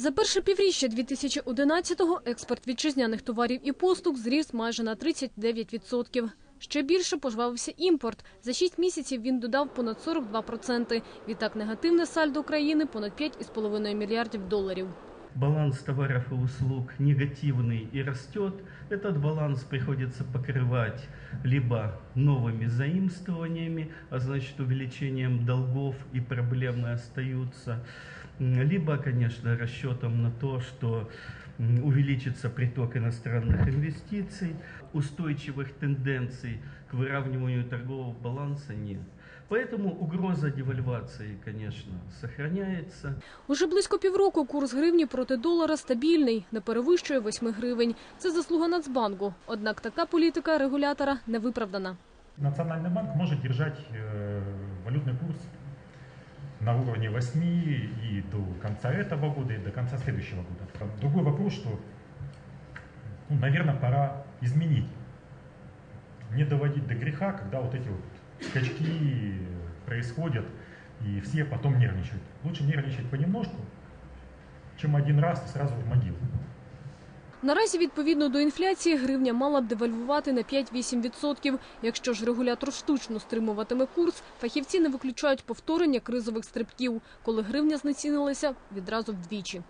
За перше півріччя 2011-го експорт вітчизняних товарів і послуг зріс майже на 39%. Ще більше пожвавився імпорт. За 6 місяців він додав понад 42%. Відтак негативне сальдо України – понад 5,5 мільярдів доларів. Баланс товаров и услуг негативный и растет, этот баланс приходится покрывать либо новыми заимствованиями, а значит увеличением долгов и проблемы остаются, либо, конечно, расчетом на то, что увеличится приток иностранных инвестиций, устойчивых тенденций к выравниванию торгового баланса нет. Поэтому угроза девальвации, конечно, сохраняется. Уже близько півроку курс гривні проти долара стабільний, не перевищує 8 гривень. Це заслуга Нацбанку. Однак така політика регулятора не виправдана. Национальный банк может держать э, валютный курс на уровне 8 и до конца этого года, и до конца следующего года. Другой вопрос, что, ну, наверное, пора изменить. Не доводить до греха, когда вот эти вот скачки происходят, и все потом нервничают. Лучше нервничать понемножку, чем один раз и сразу в могилу. Наразі, відповідно до інфляції, гривня мала б девальвувати на 5-8%. Якщо ж регулятор штучно стримуватиме курс, фахівці не виключають повторення кризових стрибків, коли гривня знецінилася відразу вдвічі.